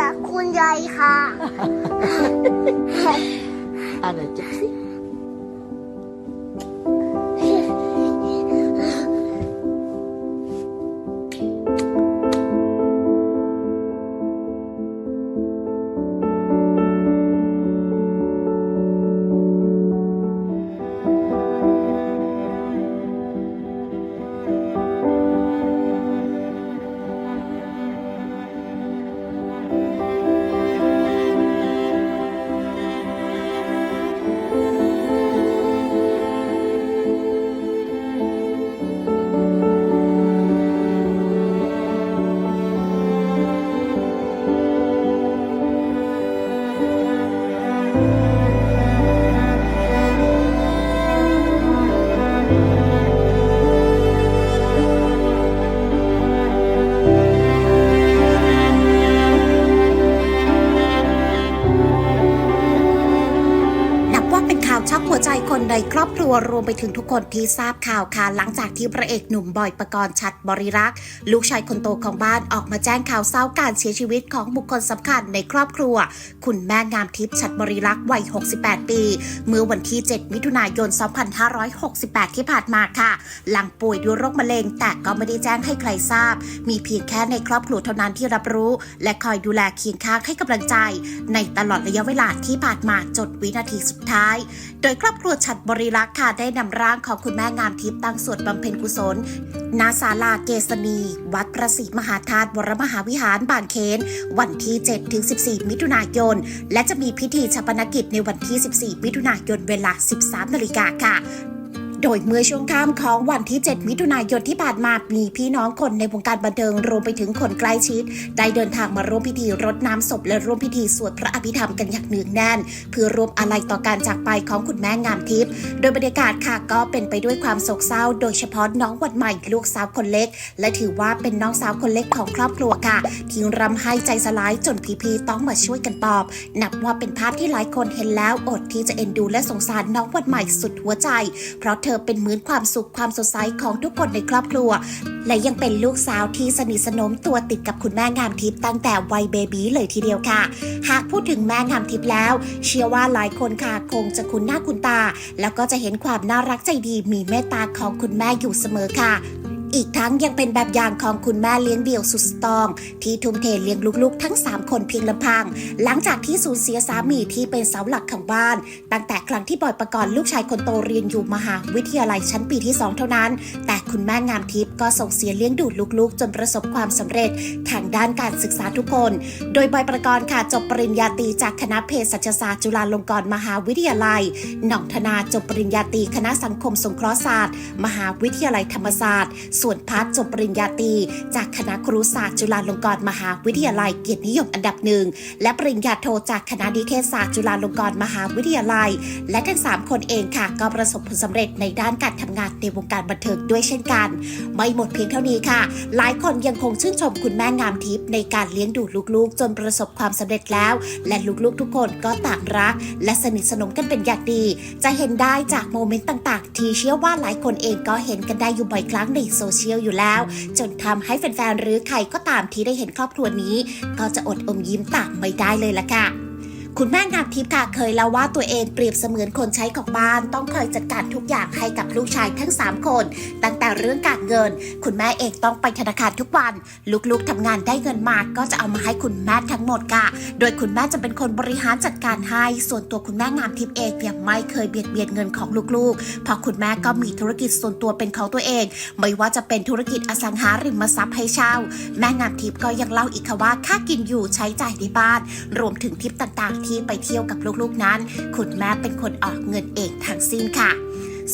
รักคุณยายค่ะอะไรจักสิ อบครัวรวมไปถึงทุกคนที่ทราบข่าวค่ะหลังจากที่พระเอกหนุ่มบอยประกรณ์ชัดบริรักษ์ลูกชายคนโตของบ้านออกมาแจ้งข่าวเศร้าการเสียชีวิตของบุคคลสำคัญในครอบครัว คุณแม่งามทิพย์ชัดบริรักษ์วัย 68 ปี เมื่อวันที่ 7 มิถุนายน 2568 ที่ผ่านมาค่ะ หลังป่วยด้วยโรคมะเร็ง แต่ก็ไม่ได้แจ้งให้ใครทราบ มีเพียงแค่ในครอบครัวเท่านั้นที่รับรู้ และคอยดูแลเคียงข้างให้กำลังใจ ในตลอดระยะเวลาที่ผ่านมาจนวินาทีสุดท้าย โดยครอบครัวฉัดบริรักษ์ค่ะได้นำร่างของคุณแม่งามทิพย์ตั้งสวดบำเพ็ญกุศลณศาลาเกษณี วัดพระศรีมหาธาตุวรมหาวิหารบางเขนวันที่ 7-14 มิถุนายน และจะมีพิธีชาปนกิจในวันที่ 14 มิถุนายนเวลา 13นาฬิกาค่ะ โดยเมื่อช่วงค่ำของวันที่ 7 มิถุนายนที่ผ่านมามีพี่น้องคนในวงการบันเทิงรวมไปถึงคนใกล้ชิด ได้เดินทางมาร่วมพิธีรดน้ำศพและร่วมพิธีสวดพระอภิธรรมกันอย่างเนืองแน่น เพื่อร่วมอาลัยต่อการจากไปของคุณแม่งามทิพย์โดยบรรยากาศค่ะก็เป็นไปด้วยความโศกเศร้า โดยเฉพาะน้องวันใหม่ลูกสาวคนเล็ก และถือว่าเป็นน้องสาวคนเล็กของครอบครัวค่ะที่รำไห้ใจสลายจนพี่ๆต้องมาช่วยกันปอบ นับว่าเป็นภาพที่หลายคนเห็นแล้วอดที่จะเอ็นดูและสงสารน้องวันใหม่สุดหัวใจ เพราะเธอเป็นเหมือนความสุขความสดใสของทุกคนในครอบครัว และยังเป็นลูกสาวที่สนิทสนมตัวติดกับคุณแม่งามทิพย์ตั้งแต่วัยเบบีเลยทีเดียวค่ะ หากพูดถึงแม่งามทิพย์แล้ว เชื่อว่าหลายคนค่ะคงจะคุ้นหน้าคุ้นตา แล้วก็จะเห็นความน่ารักใจดีมีเมตตาของคุณแม่อยู่เสมอค่ะ อีกทั้งยังเป็นแบบอย่างของคุณแม่เลี้ยงเดี่ยวสุดสตรอง ที่ทุ่มเทเลี้ยงลูกๆ ทั้ง 3 คนเพียงลำพัง หลังจากที่สูญเสียสามีที่เป็นเสาหลักของบ้าน ตั้งแต่ครั้งที่บอยประกรณ์ลูกชายคนโตเรียนอยู่มหาวิทยาลัยชั้นปีที่ 2 เท่านั้น แต่คุณแม่งามทิพย์ก็ส่งเสียเลี้ยงดูลูกๆ จนประสบความสำเร็จทางด้านการศึกษาทุกคน โดยบอยประกรณ์ค่ะจบปริญญาตรีจากคณะเภสัชศาสตร์จุฬาลงกรณ์มหาวิทยาลัยหน่องธนาจบปริญญาตรีคณะสังคมสงเคราะห์ศาสตร์ มหาวิทยาลัยธรรมศาสตร์ส่วนพัฒจบปริญญาตรีจากคณะครุศาสตร์จุฬาลงกรณ์มหาวิทยาลัยเกียรตินิยมอันดับหนึ่งและปริญญาโทจากคณะนิเทศศาสตร์จุฬาลงกรณ์มหาวิทยาลัย และทั้งสามคนเองค่ะ ก็ประสบผลสำเร็จในด้านการทำงานในวงการบันเทิงด้วยเช่นกัน ไม่หมดเพียงเท่านี้ค่ะ หลายคนยังคงชื่นชมคุณแม่งามทิพย์ในการเลี้ยงดูลูกๆ จนประสบความสำเร็จแล้ว และลูกๆทุกคนก็ต่างรัก และสนิทสนมกันเป็นอย่างดี จะเห็นได้จากโมเมนต์ต่าง ๆ ที่เชื่อว่าหลายคนเองก็เห็นกันได้อยู่บ่อยครั้งในโซเชียลอยู่แล้ว จนทำให้แฟนๆหรือใครก็ตามที่ได้เห็นครอบครัวนี้ ก็จะอดอมยิ้มตามไม่ได้เลยละค่ะ คุณแม่งามทิพย์ค่ะเคยเล่าว่าตัวเองเปรียบเสมือนคนใช้ของบ้าน ต้องคอยจัดการทุกอย่างให้กับลูกชายทั้ง 3 คน ตั้งแต่เรื่องการเงิน คุณแม่เองต้องไปธนาคารทุกวัน ลูกๆทำงานได้เงินมาก็จะเอามาให้คุณแม่ทั้งหมดค่ะ โดยคุณแม่จะเป็นคนบริหารจัดการให้ ส่วนตัวคุณแม่งามทิพย์เองเนี่ยไม่เคยเบียดเบียนเงินของลูกๆ เพราะคุณแม่ก็มีธุรกิจส่วนตัวเป็นของตัวเอง ไม่ว่าจะเป็นธุรกิจอสังหาริมทรัพย์ให้เช่า แม่งามทิพย์ก็ยังเล่าอีกค่ะว่าค่ากินอยู่ใช้จ่ายในบ้าน รวมถึงทริปต่างๆที่ไปเที่ยวกับลูกๆนั้น คุณแม่เป็นคนออกเงินเองทั้งสิ้นค่ะ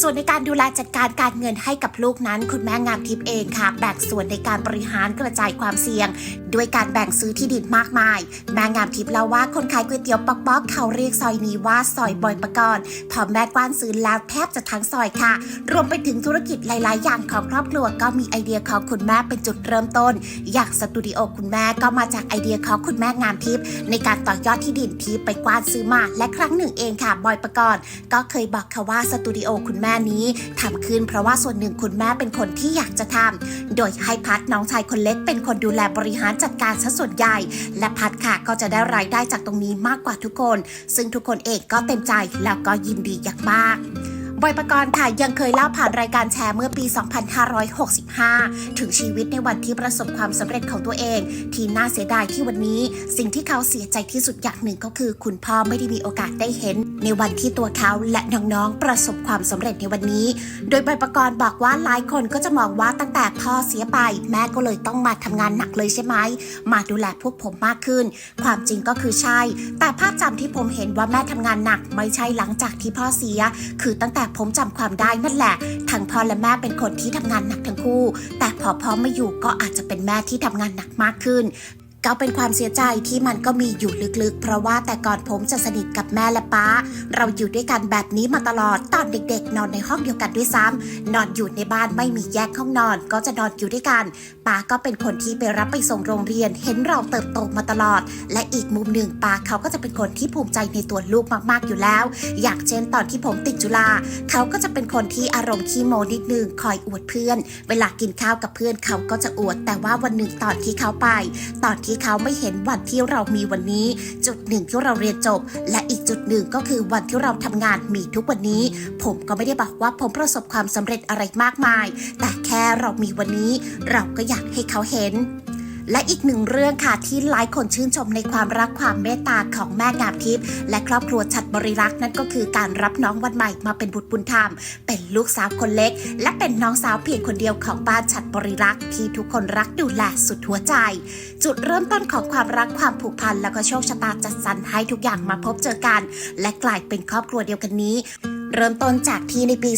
ส่วนในการดูแลจัดการการเงินให้กับลูกนั้น คุณแม่งามทิพย์เองค่ะ แบ่งส่วนในการบริหารกระจายความเสี่ยง ด้วยการแบ่งซื้อที่ดินมากมาย แม่งามทิพย์เล่าว่าคนขายก๋วยเตี๋ยวป๊อกป๊อกเขาเรียกซอยนี้ว่าซอยบอยประกรณ์พอแม่กว้านซื้อแล้วแทบจะทั้งซอยค่ะ รวมไปถึงธุรกิจหลาย ๆ อย่างของครอบครัวก็มีไอเดียของคุณแม่เป็นจุดเริ่มต้น อย่างสตูดิโอคุณแม่ก็มาจากไอเดียของคุณแม่งามทิพย์ในการต่อยอดที่ดินที่ไปกว้านซื้อมาและครั้งหนึ่งเองค่ะบอยประกรณ์ก็เคยบอกค่ะว่าสตูดิโอคุณแม่ม่นี้ทำขึ้นเพราะว่าส่วนหนึ่งคุณแม่เป็นคนที่อยากจะทำโดยให้พัดน้องชายคนเล็กเป็นคนดูแลบริหารจัดการซะส่วนใหญ่ และพัดค่ะก็จะได้รายได้จากตรงนี้มากกว่าทุกคน ซึ่งทุกคนเองก็เต็มใจแล้วก็ยินดีอย่างมาก บอยประกรณ์ค่ะยังเคยเล่าผ่านรายการแชร์เมื่อปี 2565 ถึงชีวิตในวันที่ประสบความสำเร็จของตัวเอง ที่น่าเสียดายที่วันนี้ สิ่งที่เขาเสียใจที่สุดอย่างหนึ่งก็คือ คุณพ่อไม่ได้มีโอกาสได้เห็น ในวันที่ตัวเขาและน้องๆประสบความสำเร็จในวันนี้ โดยบอยประกรณ์บอกว่าหลายคนก็จะมองว่าตั้งแต่พ่อเสียไป แม่ก็เลยต้องมาทำงานหนักเลยใช่ไหมมาดูแลพวกผมมากขึ้น ความจริงก็คือใช่ แต่ภาพจำที่ผมเห็นว่าแม่ทำงานหนัก ไม่ใช่หลังจากที่พ่อเสีย คือตั้งแต่ผมจำความได้นั่นแหละ ทั้งพ่อและแม่เป็นคนที่ทำงานหนักทั้งคู่ แต่พอพ่อไม่อยู่ก็อาจจะเป็นแม่ที่ทำงานหนักมากขึ้น ก็เป็นความเสียใจที่มันก็มีอยู่ลึกๆ เพราะว่าแต่ก่อนผมจะสนิทกับแม่และป้า เราอยู่ด้วยกันแบบนี้มาตลอด ตอนเด็กๆ นอนในห้องเดียวกันด้วยซ้ำนอนอยู่ในบ้านไม่มีแยกห้องนอน ก็จะนอนอยู่ด้วยกัน ป้าก็เป็นคนที่ไปรับไปส่งโรงเรียน เห็นเราเติบโตมาตลอด และอีกมุมหนึ่งป้าเขาก็จะเป็นคนที่ภูมิใจในตัวลูกมากๆอยู่แล้ว อย่างเช่น ตอนที่ผมติดจุฬาเขาก็จะเป็นคนที่อารมณ์ขี้โมนิดนึงคอยอวดเพื่อน เวลากินข้าวกับเพื่อนเขาก็จะอวด แต่ว่าวันหนึ่งตอนที่เขาไป ตอนที่เขาไม่เห็นวันที่เรามีวันนี้ จุดหนึ่งที่เราเรียนจบ และอีกจุดหนึ่งก็คือวันที่เราทำงานมีทุกวันนี้ ผมก็ไม่ได้บอกว่าผมประสบความสำเร็จอะไรมากมาย แต่แค่เรามีวันนี้ เราก็อยากให้เขาเห็น และอีกหนึ่งเรื่องค่ะที่หลายคนชื่นชมในความรักความเมตตาของแม่งามทิพย์และครอบครัวชัดบริรักษ์นั่นก็คือการรับน้องวันใหม่มาเป็นบุตรบุญธรรม เป็นลูกสาวคนเล็ก และเป็นน้องสาวเพียงคนเดียวของบ้านชัดบริรักษ์ที่ทุกคนรักดูแลสุดหัวใจ จุดเริ่มต้นของความรักความผูกพันแล้วก็โชคชะตาจัดสรรให้ทุกอย่างมาพบเจอกัน และกลายเป็นครอบครัวเดียวกันนี้ เริ่มต้นจากที่ในปี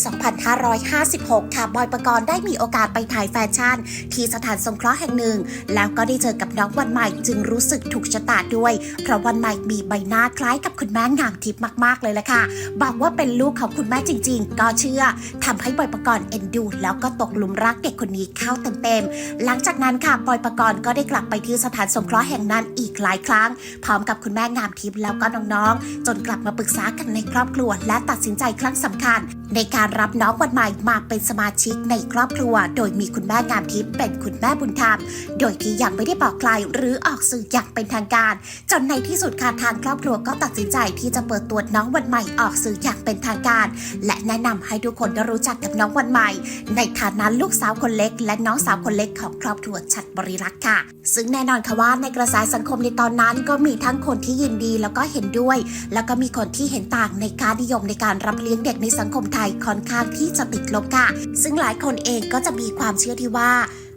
2556 ค่ะ บอยประกรณ์ได้มีโอกาสไปถ่ายแฟชั่น ที่สถานสงเคราะห์แห่งหนึ่ง แล้วก็ได้เจอกับน้องวันใหม่จึงรู้สึกถูกชะตาด้วย เพราะวันใหม่มีใบหน้าคล้ายกับคุณแม่งามทิพย์มากๆเลยละค่ะ บอกว่าเป็นลูกของคุณแม่จริง ๆ ก็เชื่อทำให้บอยประกรณ์เอ็นดู แล้วก็ตกหลุมรักเด็กคนนี้เข้าเต็มๆ หลังจากนั้นค่ะบอยประกรณ์ก็ได้กลับไปที่สถานสงเคราะห์แห่งนั้นอีกหลายครั้ง พร้อมกับคุณแม่งามทิพย์แล้วก็น้องๆ จนกลับมาปรึกษากันในครอบครัวและตัดสินใจครั้งสำคัญ ในการรับน้องวันใหม่มาเป็นสมาชิกในครอบครัว โดยมีคุณแม่งามทิพย์เป็นคุณแม่บุญธรรม โดยที่ยังไม่ได้บอกใครหรือออกสื่ออย่างเป็นทางการ จนในที่สุดค่ะทางครอบครัวก็ตัดสินใจที่จะเปิดตัวน้องวันใหม่ออกสื่ออย่างเป็นทางการ และแนะนำให้ทุกคนได้รู้จักกับน้องวันใหม่ ในฐานะลูกสาวคนเล็ก และน้องสาวคนเล็กของครอบครัวชัดบริรักษ์ค่ะ ซึ่งแน่นอนค่ะว่าในกระแสสังคมในตอนนั้นก็มีทั้งคนที่ยินดีแล้วก็เห็นด้วย แล้วก็มีคนที่เห็นต่างในการนิยมในการรับเลี้ยงเด็กในสังคมไทยค่อนข้างที่จะติดลบค่ะ ซึ่งหลายคนเองก็จะมีความเชื่อที่ว่า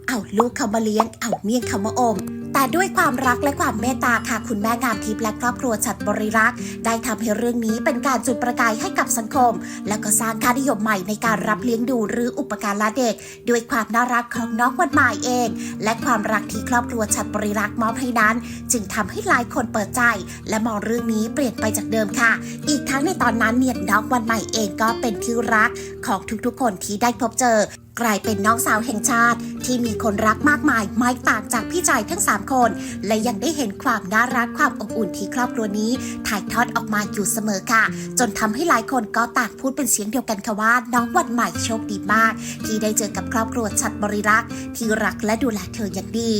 เอาลูกเขามาเลี้ยง เอาเมี่ยงเขามาอม แต่ด้วยความรักและความเมตตาค่ะ คุณแม่งามทิพย์และครอบครัวฉัดบริรักษ์ได้ทำให้เรื่องนี้เป็นการจุดประกายให้กับสังคม และก็สร้างค่านิยมใหม่ในการรับเลี้ยงดูหรืออุปการะเด็ก ด้วยความน่ารักของน้องวันใหม่เอง และความรักที่ครอบครัวฉัดบริรักษ์มอบให้นั้น จึงทำให้หลายคนเปิดใจ และมองเรื่องนี้เปลี่ยนไปจากเดิมค่ะ อีกทั้งในตอนนั้นเนี่ยน้องวันใหม่เองก็เป็นที่รักของทุกๆคนที่ได้พบเจอ กลายเป็นน้องสาวแห่งชาติ ที่มีคนรักมากมายไม่ต่างจากพี่ชายทั้ง 3 คน และยังได้เห็นความน่ารักความอบอุ่นที่ครอบครัวนี้ ถ่ายทอดออกมาอยู่เสมอค่ะ จนทำให้หลายคนก็ต่างพูดเป็นเสียงเดียวกันค่ะว่าน้องวันใหม่โชคดีมาก ที่ได้เจอกับครอบครัวชัดบริรักษ์ที่รักและดูแลเธออย่างดี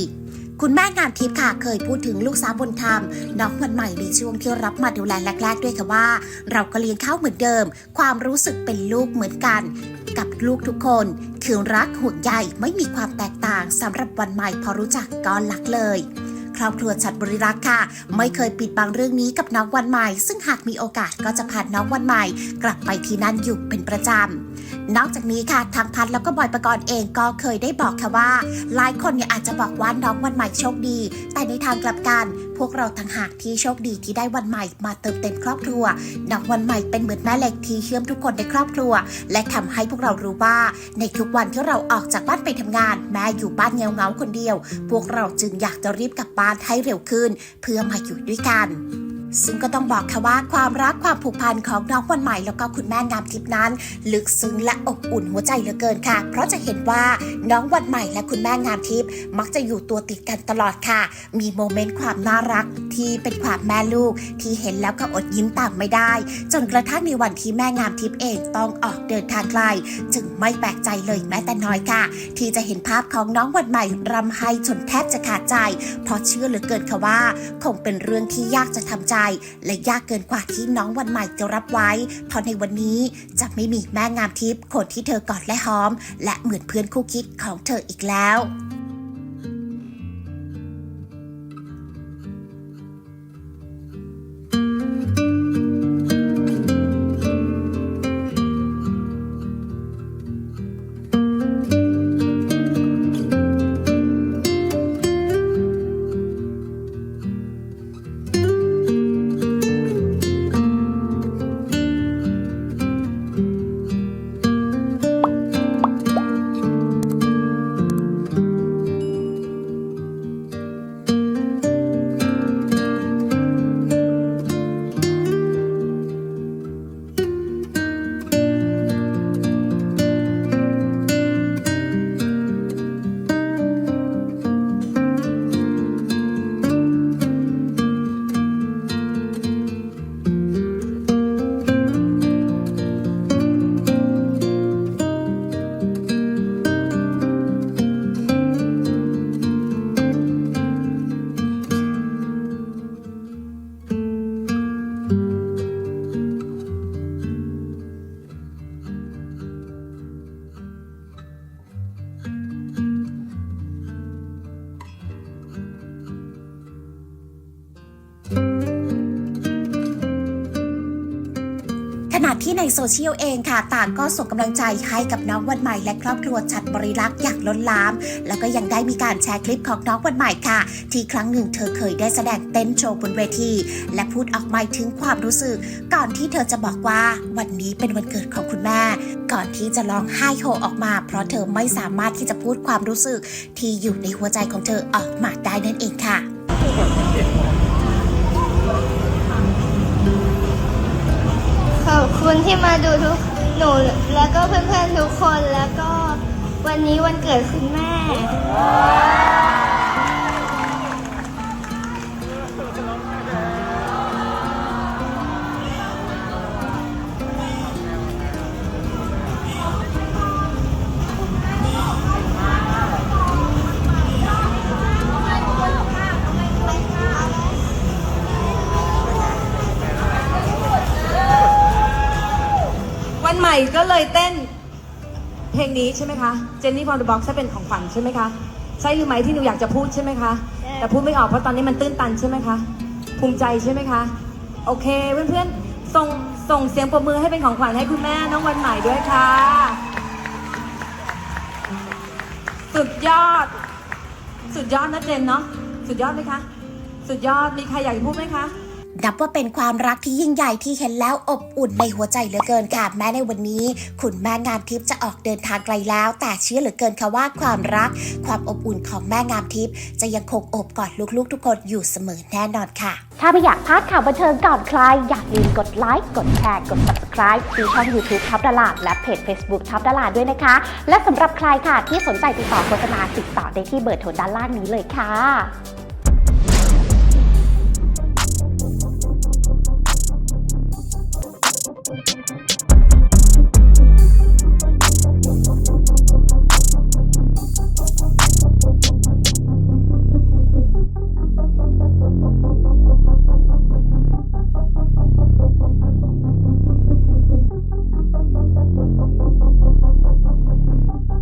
คุณแม่งามทิพย์ค่ะเคยพูดถึงลูกสาวบุญธรรมน้องวันใหม่ในช่วงที่รับมาดูแลแรกๆด้วยค่ะว่า เราก็เลี้ยงข้าวเหมือนเดิม ความรู้สึกเป็นลูกเหมือนกัน กับลูกทุกคนคือรักห่วงใยไม่มีความแตกต่างสำหรับวันใหม่พอรู้จักก็รักเลยครอบครัวชัดบริรักษ์ค่ะ ไม่เคยปิดบังเรื่องนี้กับน้องวันใหม่ ซึ่งหากมีโอกาสก็จะพาน้องวันใหม่ กลับไปที่นั่นอยู่เป็นประจำ นอกจากนี้ค่ะทางพัดแล้วก็บอยประกรณ์เองก็เคยได้บอกค่ะว่า หลายคนเนี่ยอาจจะบอกว่าน้องวันใหม่โชคดี แต่ในทางกลับกัน พวกเราทั้งหากที่โชคดีที่ได้วันใหม่มาเติมเต็มครอบครัวน้องวันใหม่เป็นเหมือนแม่เหล็กที่เชื่อมทุกคนในครอบครัว และทำให้พวกเรารู้ว่า ในทุกวันที่เราออกจากบ้านไปทำงาน แม่อยู่บ้านเงาเงาคนเดียว พวกเราจึงอยากจะรีบกลับบ้านให้เร็วขึ้น เพื่อมาอยู่ด้วยกัน ซึ่งก็ต้องบอกค่ะว่าความรักความผูกพันของน้องวันใหม่แล้วก็คุณแม่งามทิพย์นั้น ลึกซึ้งและอบอุ่นหัวใจเหลือเกินค่ะ เพราะจะเห็นว่าน้องวันใหม่และคุณแม่งามทิพย์มักจะอยู่ตัวติดกันตลอดค่ะ มีโมเมนต์ความน่ารักที่เป็นความแม่ลูก ที่เห็นแล้วก็อดยิ้มตามไม่ได้ จนกระทั่งในวันที่แม่งามทิพย์เองต้องออกเดินทางไกล จึงไม่แปลกใจเลยแม้แต่น้อยค่ะ ที่จะเห็นภาพของน้องวันใหม่รำไห้จนแทบจะขาดใจ เพราะเชื่อเหลือเกินค่ะว่า คงเป็นเรื่องที่ยากจะทำใจและยากเกินกว่าที่น้องวันใหม่จะรับไว้ เพราะในวันนี้จะไม่มีแม่งามทิพย์คนที่เธอกอดและหอม และเหมือนเพื่อนคู่คิดของเธออีกแล้ว โซเชียลเองค่ะ ต่างก็ส่งกำลังใจให้กับน้องวันใหม่และครอบครัวชัดบริรักษ์อย่างล้นลาม แล้วก็ยังได้มีการแชร์คลิปของน้องวันใหม่ค่ะ ที่ครั้งหนึ่งเธอเคยได้แสดงเต้นโชว์บนเวที และพูดออกมาถึงความรู้สึก ก่อนที่เธอจะบอกว่าวันนี้เป็นวันเกิดของคุณแม่ ก่อนที่จะร้องไห้โฮออกมา เพราะเธอไม่สามารถที่จะพูดความรู้สึก ที่อยู่ในหัวใจของเธอออกมาได้นั่นเองค่ะ อบคุณที่มาดูทุกหนูแล้วก็เพื่อนๆทุกคนแล้วก็วันนี้วันเกิดคุณแม่ นใหม่ก็เลยเต้น เพลงนี้ใช่ไหมคะเจนนี่ฟอร์ดบ็อกซ์เป็นของขวัญใช่ไหมคะใช่หรือไม่ที่หนูอยากจะพูดใช่ไหมคะใช่แต่พูดไม่ออกเพราะตอนนี้มันตื้นตันใช่ไหมคะภูมิใจใช่ไหมคะ โอเคเพื่อนๆส่งส่งเสียงปรบมือให้เป็นของขวัญให้คุณแม่น้องวันใหม่ด้วยค่ะสุดยอด สุดยอดนะเจนเนาะสุดยอดไหมคะ สุดยอดมีใครอยากจะพูดไหมคะ นับว่าเป็นความรักที่ยิ่งใหญ่ที่เห็นแล้วอบอุ่นในหัวใจเหลือเกินค่ะ แม้ในวันนี้ คุณแม่งามทิพย์จะออกเดินทางไกลแล้ว แต่เชื่อเหลือเกินค่ะว่าความรัก ความอบอุ่นของแม่งามทิพย์จะยังคงอบกอดลูกๆ ทุกคนอยู่เสมอแน่นอนค่ะ ถ้าไม่อยากพลาดข่าวบันเทิงก่อนใคร อย่าลืมกดไลค์กดแชร์กด subscribe ที่ช่อง YouTube ท็อปดาราและเพจ Facebook ท็อปดาราด้วยนะคะ และสำหรับใครค่ะที่สนใจติดต่อโฆษณาติดต่อได้ที่เบอร์โทรด้านล่างนี้เลยค่ะ